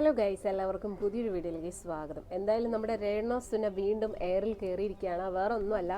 Hello guys എല്ലാവർക്കും പുതിയൊരു വീഡിയോയിലേക്ക് സ്വാഗതം. എന്തായാലും നമ്മുടെ രേണോസുന വീണ്ടും എയറിൽ കയറിയിരിക്കുകയാണ് വേറെ ഒന്നുമല്ല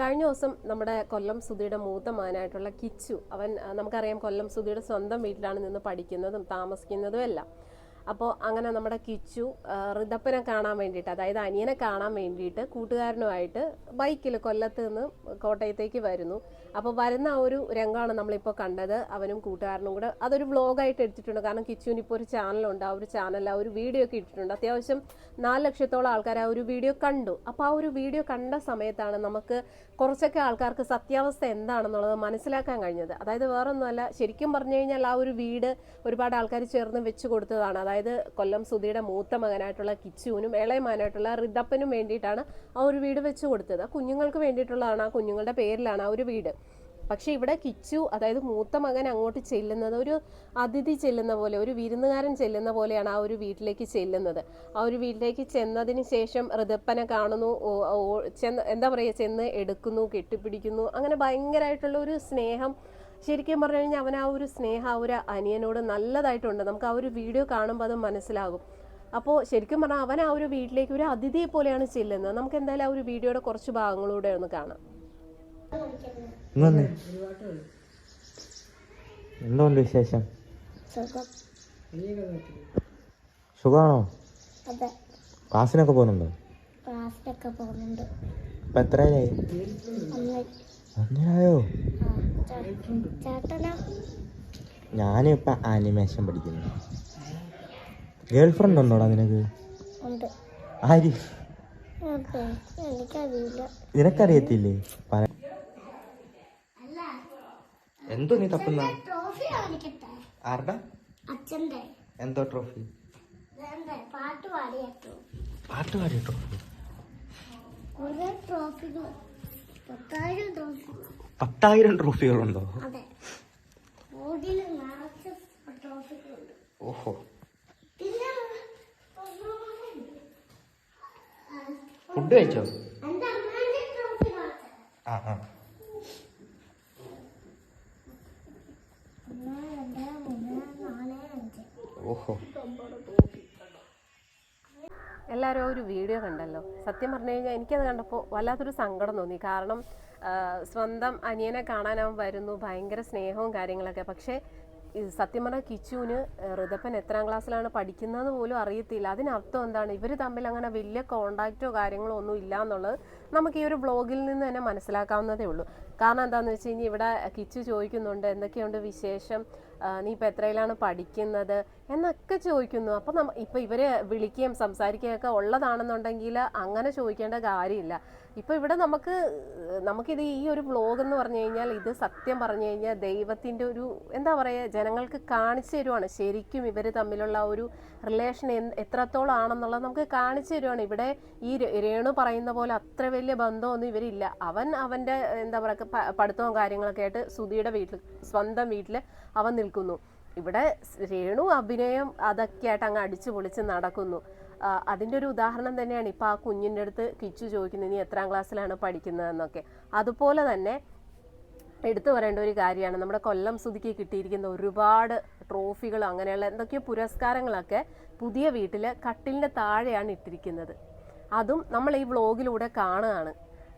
കഴിഞ്ഞ ദിവസം നമ്മുടെ കൊല്ലം സുധിയുടെ മൂത്ത മാനായിട്ടുള്ള കിച്ചു അവൻ നമുക്കറിയാം കൊല്ലം സുധിയുടെ സ്വന്തം വീട്ടിലാണ് നിന്ന് പഠിക്കുന്നതും താമസിക്കുന്നതും എല്ലാം. അപ്പോൾ അങ്ങനെ നമ്മുടെ കിച്ചു റിതപ്പനെ കാണാൻ വേണ്ടിയിട്ട് അതായത് അനിയനെ കാണാൻ വേണ്ടിയിട്ട് കൂട്ടുകാരനുമായിട്ട് ബൈക്കിൽ കൊല്ലത്ത് നിന്ന് കോട്ടയത്തേക്ക് വരുന്നു. അപ്പോൾ വരുന്ന ആ ഒരു രംഗമാണ് നമ്മളിപ്പോൾ കണ്ടത്. അവനും കൂട്ടുകാരനും കൂടെ അതൊരു വ്ളോഗായിട്ട് എടുത്തിട്ടുണ്ട്. കാരണം കിച്ചുവിന് ഇപ്പോൾ ഒരു ചാനലുണ്ട്. ആ ഒരു ചാനൽ ആ ഒരു വീഡിയോ ഒക്കെ ഇട്ടിട്ടുണ്ട്. അത്യാവശ്യം നാല് ലക്ഷത്തോളം ആൾക്കാർ ആ ഒരു വീഡിയോ കണ്ടു. അപ്പോൾ ആ ഒരു വീഡിയോ കണ്ട സമയത്താണ് നമുക്ക് കുറച്ചൊക്കെ ആൾക്കാർക്ക് സത്യാവസ്ഥ എന്താണെന്നുള്ളത് മനസ്സിലാക്കാൻ കഴിഞ്ഞത്. അതായത് വേറൊന്നുമല്ല ശരിക്കും പറഞ്ഞു കഴിഞ്ഞാൽ ആ ഒരു വീട് ഒരുപാട് ആൾക്കാർ ചേർന്ന് വെച്ച് കൊടുത്തതാണ്. അതായത് കൊല്ലം സുധിയുടെ മൂത്ത മകനായിട്ടുള്ള കിച്ചുവിനും ഇളയമാനായിട്ടുള്ള റിദപ്പനും വേണ്ടിയിട്ടാണ് ആ ഒരു വീട് വെച്ച് കൊടുത്തത്. കുഞ്ഞുങ്ങൾക്ക് വേണ്ടിയിട്ടുള്ളതാണ് ആ കുഞ്ഞുങ്ങളുടെ പേരിലാണ് ആ ഒരു വീട്. പക്ഷേ ഇവിടെ കിച്ചു അതായത് മൂത്ത മകൻ അങ്ങോട്ട് ചെല്ലുന്നത് ഒരു അതിഥി ചെല്ലുന്ന പോലെ ഒരു വിരുന്നുകാരൻ ചെല്ലുന്ന പോലെയാണ് ആ ഒരു വീട്ടിലേക്ക് ചെല്ലുന്നത്. ആ ഒരു വീട്ടിലേക്ക് ചെന്നതിന് ശേഷം ഋതപ്പനെ കാണുന്നു ചെന്ന് എന്താ പറയുക ചെന്ന് എടുക്കുന്നു കെട്ടിപ്പിടിക്കുന്നു. അങ്ങനെ ഭയങ്കരമായിട്ടുള്ള ഒരു സ്നേഹം. ശരിക്കും പറഞ്ഞു കഴിഞ്ഞാൽ അവൻ ആ ഒരു സ്നേഹം ആ ഒരു അനിയനോട് നല്ലതായിട്ടുണ്ട്. നമുക്ക് ആ ഒരു വീഡിയോ കാണുമ്പോൾ അത് മനസ്സിലാകും. അപ്പോൾ ശരിക്കും പറഞ്ഞാൽ അവൻ ആ ഒരു വീട്ടിലേക്ക് ഒരു അതിഥിയെ പോലെയാണ് ചെല്ലുന്നത്. നമുക്ക് എന്തായാലും ആ ഒരു വീഡിയോയുടെ കുറച്ച് ഭാഗങ്ങളൂടെ ഒന്ന് കാണാം. ഇങ്ങൊന്ന് എന്തുകൊണ്ട് വിശേഷം? സുഖാണോ? സുഖമാണോ ക്ലാസ്സിനൊക്കെ പോകുന്നുണ്ടോ? ക്ലാസ്സിലൊക്കെ പോകുന്നുണ്ട്. ഇപ്പൊ എത്രയായി? അന്ന് ഒന്നിനായോ ആ, ചേ- ചേട്ടനോ? ഞാനിപ്പോ ആനിമേഷൻ പഠിക്കുന്നു. ഗേൾ ഫ്രണ്ട് ഉണ്ടോടാ നിനക്ക്? ആര്? നിനക്കറിയത്തില്ലേ? എന്തോ നീ തപ്പുന്ന? ആരുടെ? എന്തോ ട്രോഫി പാട്ട് പാടിയ ട്രോഫി പത്തായിരം ട്രോഫികളുണ്ടോ ഓഹോ. ഫുഡ് കഴിച്ചോ? ആ ആ ഒന്ന് രണ്ട് മൂന്ന് നാല് അഞ്ച് ഓഹോ. എല്ലാവരും ഒരു വീഡിയോ കണ്ടല്ലോ. സത്യം പറഞ്ഞു കഴിഞ്ഞാൽ എനിക്കത് കണ്ടപ്പോൾ വല്ലാത്തൊരു സങ്കടം തോന്നി. കാരണം സ്വന്തം അനിയനെ കാണാൻ അവൻ വരുന്നു ഭയങ്കര സ്നേഹവും കാര്യങ്ങളൊക്കെ. പക്ഷേ സത്യം പറഞ്ഞാൽ കിച്ചുവിന് ഋതപ്പൻ എത്രാം ക്ലാസ്സിലാണ് പഠിക്കുന്നത് പോലും അറിയത്തില്ല. അതിനർത്ഥം എന്താണ്? ഇവർ തമ്മിൽ അങ്ങനെ വലിയ കോണ്ടാക്റ്റോ കാര്യങ്ങളോ ഒന്നും ഇല്ല എന്നുള്ളത് നമുക്ക് ഈ ഒരു വ്ളോഗിൽ നിന്ന് തന്നെ മനസ്സിലാക്കാവുന്നതേ ഉള്ളൂ. കാരണം എന്താണെന്ന് വെച്ച് കഴിഞ്ഞാൽ ഇവിടെ കിച്ചു ചോദിക്കുന്നുണ്ട് എന്തൊക്കെയുണ്ട് വിശേഷം? നീ ഇപ്പം എത്രയിലാണ് പഠിക്കുന്നത്? എന്നൊക്കെ ചോദിക്കുന്നു. അപ്പം നമ്മ ഇപ്പം ഇവർ വിളിക്കുകയും സംസാരിക്കുകയൊക്കെ ഉള്ളതാണെന്നുണ്ടെങ്കിൽ അങ്ങനെ ചോദിക്കേണ്ട കാര്യമില്ല. ഇപ്പം ഇവിടെ നമുക്ക് നമുക്കിത് ഈ ഒരു വ്ലോഗ് എന്ന് പറഞ്ഞു കഴിഞ്ഞാൽ ഇത് സത്യം പറഞ്ഞു കഴിഞ്ഞാൽ ദൈവത്തിന്റെ ഒരു എന്താ പറയുക ജനങ്ങൾക്ക് കാണിച്ചു തരുവാണ്. ശരിക്കും ഇവർ തമ്മിലുള്ള ഒരു റിലേഷൻ എത്രത്തോളം ആണെന്നുള്ളത് നമുക്ക് കാണിച്ചു തരുവാണ്. ഇവിടെ ഈ രേണു പറയുന്ന പോലെ അത്ര വലിയ ബന്ധമൊന്നും ഇവരില്ല. അവൻ അവന്റെ എന്താ പറയുക പഠിത്തവും കാര്യങ്ങളൊക്കെ ആയിട്ട് സുധിയുടെ വീട്ടിൽ സ്വന്തം വീട്ടിൽ അവൻ നിൽക്കുന്നു. ഇവിടെ രേണു അഭിനയം അതൊക്കെ ആയിട്ട് അങ്ങ് അടിച്ചു പൊളിച്ച് നടക്കുന്നു. അതിന്റെ ഒരു ഉദാഹരണം തന്നെയാണ് ഇപ്പോൾ ആ കുഞ്ഞിന്റെ അടുത്ത് കിച്ചു ചോദിക്കുന്നത് നീ എത്രാം ക്ലാസ്സിലാണ് പഠിക്കുന്നതെന്നൊക്കെ അതുപോലെ തന്നെ എടുത്തു പറയേണ്ട ഒരു കാര്യമാണ് നമ്മുടെ കൊല്ലം സുതിക്ക് കിട്ടിയിരിക്കുന്ന ഒരുപാട് ട്രോഫികൾ അങ്ങനെയുള്ള എന്തൊക്കെയോ പുരസ്കാരങ്ങളൊക്കെ പുതിയ വീട്ടിൽ കട്ടിലിന്റെ താഴെയാണ് ഇട്ടിരിക്കുന്നത്. അതും നമ്മൾ ഈ വ്ളോഗിലൂടെ കാണുകയാണ്.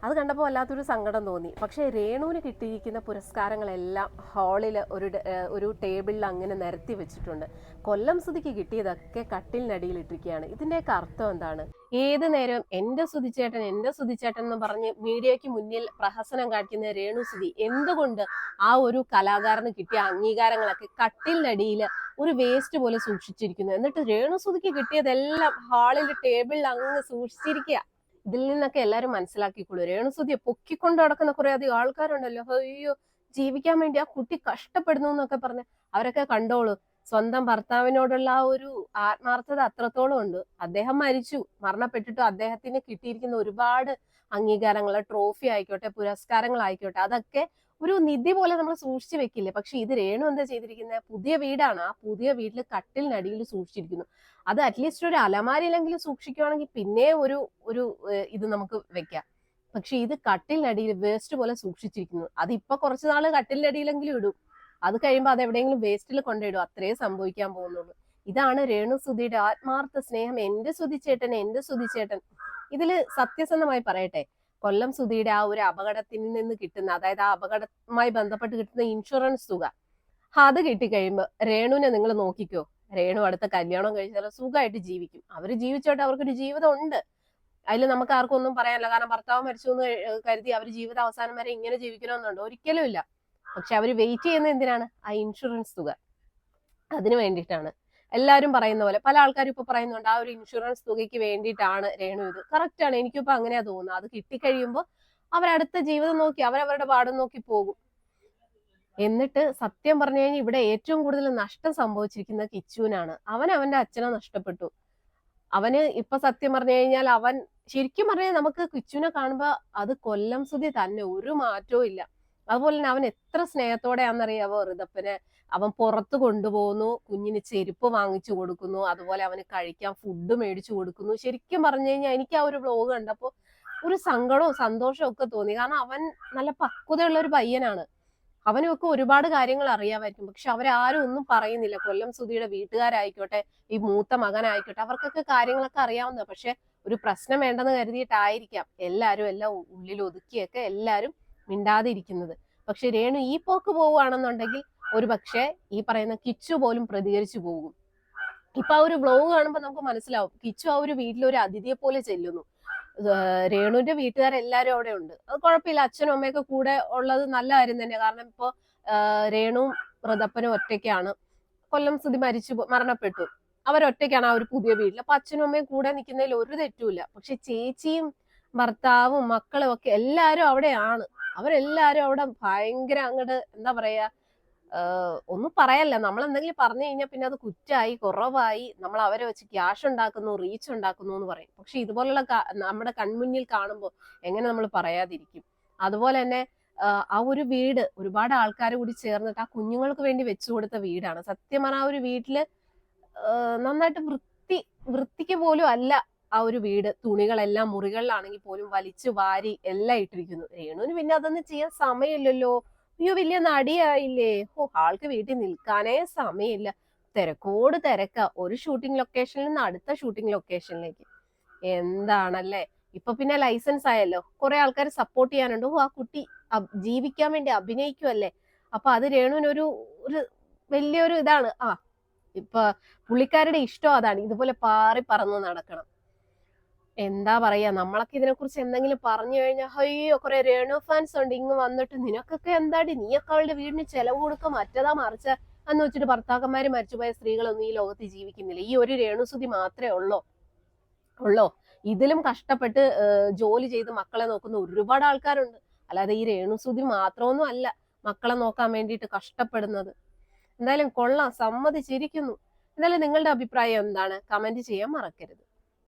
അത് കണ്ടപ്പോൾ വല്ലാത്തൊരു സങ്കടം തോന്നി. പക്ഷേ രേണുവിന് കിട്ടിയിരിക്കുന്ന പുരസ്കാരങ്ങളെല്ലാം ഹാളിൽ ഒരു ഒരു ടേബിളിൽ അങ്ങനെ നിരത്തി വെച്ചിട്ടുണ്ട്. കൊല്ലം സുതിക്ക് കിട്ടിയതൊക്കെ കട്ടിലിനടിയിൽ ഇട്ടിരിക്കുകയാണ്. ഇതിന്റെയൊക്കെ അർത്ഥം എന്താണ്? ഏത് നേരവും എന്റെ സുതിച്ചേട്ടൻ എന്റെ സുതിച്ചേട്ടൻ എന്ന് പറഞ്ഞ് മീഡിയയ്ക്ക് മുന്നിൽ പ്രഹസനം കാണിക്കുന്ന രേണു സുതി എന്തുകൊണ്ട് ആ ഒരു കലാകാരന് കിട്ടിയ അംഗീകാരങ്ങളൊക്കെ കട്ടിലിനടിയിൽ ഒരു വേസ്റ്റ് പോലെ സൂക്ഷിച്ചിരിക്കുന്നു? എന്നിട്ട് രേണു സുതിക്ക് കിട്ടിയതെല്ലാം ഹാളിൽ ടേബിളിൽ അങ്ങ് സൂക്ഷിച്ചിരിക്കുക. ഇതിൽ നിന്നൊക്കെ എല്ലാവരും മനസ്സിലാക്കിക്കൊള്ളു രേണുസുതിയെ പൊക്കിക്കൊണ്ട് നടക്കുന്ന കുറെ അധികം ആൾക്കാരുണ്ടല്ലോ. അയ്യോ ജീവിക്കാൻ വേണ്ടി ആ കുട്ടി കഷ്ടപ്പെടുന്നു എന്നൊക്കെ പറഞ്ഞ് അവരൊക്കെ കണ്ടോളൂ. സ്വന്തം ഭർത്താവിനോടുള്ള ആ ഒരു ആത്മാർത്ഥത അത്രത്തോളം ഉണ്ട്. അദ്ദേഹം മരിച്ചു. മരണപ്പെട്ടിട്ടും അദ്ദേഹത്തിന് കിട്ടിയിരിക്കുന്ന ഒരുപാട് അംഗീകാരങ്ങൾ ട്രോഫി ആയിക്കോട്ടെ പുരസ്കാരങ്ങളായിക്കോട്ടെ അതൊക്കെ ഒരു നിധി പോലെ നമ്മൾ സൂക്ഷിച്ചു വെക്കില്ലേ? പക്ഷെ ഇത് രേണു എന്താ ചെയ്തിരിക്കുന്നത് പുതിയ വീടാണ്. ആ പുതിയ വീട്ടിൽ കട്ടിലിനടിയിൽ സൂക്ഷിച്ചിരിക്കുന്നു. അത് അറ്റ്ലീസ്റ്റ് ഒരു അലമാരിയിലെങ്കിലും സൂക്ഷിക്കുകയാണെങ്കിൽ പിന്നെ ഒരു ഒരു ഇത് നമുക്ക് വെക്കാം. പക്ഷെ ഇത് കട്ടിലിനടിയിൽ വേസ്റ്റ് പോലെ സൂക്ഷിച്ചിരിക്കുന്നു. അത് ഇപ്പൊ കുറച്ചു നാൾ കട്ടിലിനടിയിലെങ്കിലും ഇടും. അത് കഴിയുമ്പോൾ അത് എവിടെയെങ്കിലും വേസ്റ്റിൽ കൊണ്ടിടും അത്രേ സംഭവിക്കാൻ പോകുന്നുള്ളൂ. ഇതാണ് രേണു സുധിയുടെ ആത്മാർത്ഥ സ്നേഹം. എന്റെ സുധിച്ചേട്ടൻ എന്റെ സുധിച്ചേട്ടൻ ഇതിൽ സത്യസന്ധമായി പറയട്ടെ. കൊല്ലം സുധിയുടെ ആ ഒരു അപകടത്തിൽ നിന്ന് കിട്ടുന്ന അതായത് ആ അപകടവുമായി ബന്ധപ്പെട്ട് കിട്ടുന്ന ഇൻഷുറൻസ് തുക അത് കിട്ടിക്കഴിയുമ്പോൾ രേണുവിനെ നിങ്ങൾ നോക്കിക്കോ. രേണു അടുത്ത കല്യാണം കഴിച്ചാൽ സുഖമായിട്ട് ജീവിക്കും. അവർ ജീവിച്ചോട്ടെ അവർക്കൊരു ജീവിതം ഉണ്ട് അതിൽ നമുക്ക് ആർക്കും ഒന്നും പറയാനില്ല. കാരണം ഭർത്താവ് മരിച്ചു എന്ന് കരുതി അവർ ജീവിത അവസാനം വരെ ഇങ്ങനെ ജീവിക്കണമെന്നുണ്ട്. ഒരിക്കലും ഇല്ല. പക്ഷെ അവർ വെയിറ്റ് ചെയ്യുന്നത് എന്തിനാണ്? ആ ഇൻഷുറൻസ് തുക. അതിനു വേണ്ടിയിട്ടാണ്. എല്ലാവരും പറയുന്ന പോലെ പല ആൾക്കാരും ഇപ്പൊ പറയുന്നുണ്ട് ആ ഒരു ഇൻഷുറൻസ് തുകയ്ക്ക് വേണ്ടിയിട്ടാണ് രേണു ഇത്. കറക്റ്റ് ആണ്. എനിക്കിപ്പോ അങ്ങനെയാ തോന്നുന്നത്. അത് കിട്ടിക്കഴിയുമ്പോൾ അവരടുത്ത ജീവിതം നോക്കി അവരവരുടെ പാടം നോക്കി പോകും. എന്നിട്ട് സത്യം പറഞ്ഞു കഴിഞ്ഞാൽ ഇവിടെ ഏറ്റവും കൂടുതൽ നഷ്ടം സംഭവിച്ചിരിക്കുന്നത് കിച്ചുവിനാണ്. അവൻ അവന്റെ അച്ഛനെ നഷ്ടപ്പെട്ടു. അവന് ഇപ്പൊ സത്യം പറഞ്ഞു കഴിഞ്ഞാൽ അവൻ ശരിക്കും പറഞ്ഞാൽ നമുക്ക് കിച്ചുവിനെ കാണുമ്പോ അത് കൊല്ലം സുതി തന്നെ ഒരു മാറ്റവും ഇല്ല. അതുപോലെ തന്നെ അവൻ എത്ര സ്നേഹത്തോടെയാണെന്നറിയാവോ? ഋതപ്പനെ അവൻ പുറത്ത് കൊണ്ടുപോകുന്നു കുഞ്ഞിന് ചെരുപ്പ് വാങ്ങിച്ചു കൊടുക്കുന്നു അതുപോലെ അവന് കഴിക്കാൻ ഫുഡ് മേടിച്ചു കൊടുക്കുന്നു. ശരിക്കും പറഞ്ഞു കഴിഞ്ഞാൽ എനിക്ക് ആ ഒരു വ്ലോഗ് കണ്ടപ്പോ ഒരു സങ്കടവും സന്തോഷവും ഒക്കെ തോന്നി. കാരണം അവൻ നല്ല പക്വതയുള്ള ഒരു പയ്യനാണ്. അവനൊക്കെ ഒരുപാട് കാര്യങ്ങൾ അറിയാമായിരിക്കും. പക്ഷെ അവരാരും ഒന്നും പറയുന്നില്ല. കൊല്ലം സുധിയുടെ വീട്ടുകാരായിക്കോട്ടെ ഈ മൂത്ത മകനായിക്കോട്ടെ അവർക്കൊക്കെ കാര്യങ്ങളൊക്കെ അറിയാവുന്ന പക്ഷെ ഒരു പ്രശ്നം വേണ്ടെന്ന് കരുതിയിട്ടായിരിക്കാം. എല്ലാവരും എല്ലാം ഉള്ളിൽ ഒതുക്കിയൊക്കെ എല്ലാരും മിണ്ടാതിരിക്കുന്നത്. പക്ഷെ രേണു ഈ പോക്ക് പോവുകയാണെന്നുണ്ടെങ്കിൽ ഒരു പക്ഷേ ഈ പറയുന്ന കിച്ചു പോലും പ്രതികരിച്ചു പോകും. ഇപ്പൊ ആ ഒരു വ്ലോഗ് കാണുമ്പോൾ നമുക്ക് മനസ്സിലാവും. കിച്ചു ആ ഒരു വീട്ടിൽ ഒരു അതിഥിയെ പോലെ ചെല്ലുന്നു. രേണുവിന്റെ വീട്ടുകാരെല്ലാരും അവിടെ ഉണ്ട്. അത് കുഴപ്പമില്ല. അച്ഛനും അമ്മയൊക്കെ കൂടെ ഉള്ളത് നല്ല കാര്യം തന്നെ. കാരണം ഇപ്പോ രേണുവും ഋതപ്പനും ഒറ്റയ്ക്കാണ്. കൊല്ലം സ്ഥിതി മരിച്ചു മരണപ്പെട്ടു. അവരൊറ്റയ്ക്കാണ് ആ ഒരു പുതിയ വീട്ടിൽ. അപ്പൊ അച്ഛനും അമ്മയും കൂടെ നിൽക്കുന്നതിൽ ഒരു തെറ്റുമില്ല. പക്ഷെ ചേച്ചിയും ഭർത്താവും മക്കളും ഒക്കെ എല്ലാരും അവിടെയാണ്. അവരെല്ലാരും അവിടെ ഭയങ്കര അങ്ങോട്ട് എന്താ പറയാ ഒന്നും പറയല്ല. നമ്മൾ എന്തെങ്കിലും പറഞ്ഞു കഴിഞ്ഞാൽ പിന്നെ അത് കുറ്റായി കുറവായി നമ്മൾ അവരെ വെച്ച് ക്യാഷ് ഉണ്ടാക്കുന്നു റീച്ച് ഉണ്ടാക്കുന്നു എന്ന് പറയും. പക്ഷെ ഇതുപോലുള്ള നമ്മുടെ കൺമുന്നിൽ കാണുമ്പോൾ എങ്ങനെ നമ്മൾ പറയാതിരിക്കും? അതുപോലെ തന്നെ ആ ഒരു വീട് ഒരുപാട് ആൾക്കാർ കൂടി ചേർന്നിട്ട് ആ കുഞ്ഞുങ്ങൾക്ക് വേണ്ടി വെച്ചു കൊടുത്ത വീടാണ്. സത്യം പറഞ്ഞാൽ ആ ഒരു വീട്ടിൽ നന്നായിട്ട് വൃത്തി വൃത്തിക്ക് പോലും അല്ല ആ ഒരു വീട് തുണികളെല്ലാം മുറികളിലാണെങ്കിൽ പോലും വലിച്ചു വാരി എല്ലാം ഇട്ടിരിക്കുന്നു. രേണുവിന് പിന്നെ അതൊന്നും ചെയ്യാൻ സമയമില്ലല്ലോ. അയ്യോ വലിയ നടിയായില്ലേ. ഓ ആൾക്ക് വീട്ടിൽ നിൽക്കാനേ സമയമില്ല. തിരക്കോട് തിരക്ക. ഒരു ഷൂട്ടിംഗ് ലൊക്കേഷനിൽ നിന്ന് അടുത്ത ഷൂട്ടിംഗ് ലൊക്കേഷനിലേക്ക് എന്താണല്ലേ? ഇപ്പൊ പിന്നെ ലൈസൻസ് ആയല്ലോ. കുറെ ആൾക്കാർ സപ്പോർട്ട് ചെയ്യാനുണ്ട്. ഓ ആ കുട്ടി ജീവിക്കാൻ വേണ്ടി അഭിനയിക്കുമല്ലേ അപ്പൊ അത് രേണുവിന് ഒരു ഒരു വലിയൊരു ഇതാണ്. ആ ഇപ്പൊ പുള്ളിക്കാരുടെ ഇഷ്ടം അതാണ്. ഇതുപോലെ പാറി പറന്ന് നടക്കണം. എന്താ പറയാ? നമ്മളൊക്കെ ഇതിനെക്കുറിച്ച് എന്തെങ്കിലും പറഞ്ഞു കഴിഞ്ഞാൽ അയ്യോ കുറെ രേണു ഫാൻസ് ഉണ്ട് ഇങ്ങ് വന്നിട്ട് നിനക്കൊക്കെ എന്താടി? നീയൊക്കെ അവളുടെ വീടിന് ചെലവ് കൊടുക്കുക മറ്റതാ മറിച്ച? എന്ന് വെച്ചിട്ട് ഭർത്താക്കന്മാര് മരിച്ചുപോയ സ്ത്രീകളൊന്നും ഈ ലോകത്ത് ജീവിക്കുന്നില്ല. ഈ ഒരു രേണുസുതി മാത്രമേ ഉള്ളോ? ഉള്ളോ? ഇതിലും കഷ്ടപ്പെട്ട് ജോലി ചെയ്ത് മക്കളെ നോക്കുന്ന ഒരുപാട് ആൾക്കാരുണ്ട്. അല്ലാതെ ഈ രേണുസുതി മാത്രമൊന്നും അല്ല മക്കളെ നോക്കാൻ വേണ്ടിയിട്ട് കഷ്ടപ്പെടുന്നത്. എന്തായാലും കൊള്ളാം സമ്മതിച്ചിരിക്കുന്നു. എന്തായാലും നിങ്ങളുടെ അഭിപ്രായം എന്താണ്? കമന്റ് ചെയ്യാൻ മറക്കരുത്.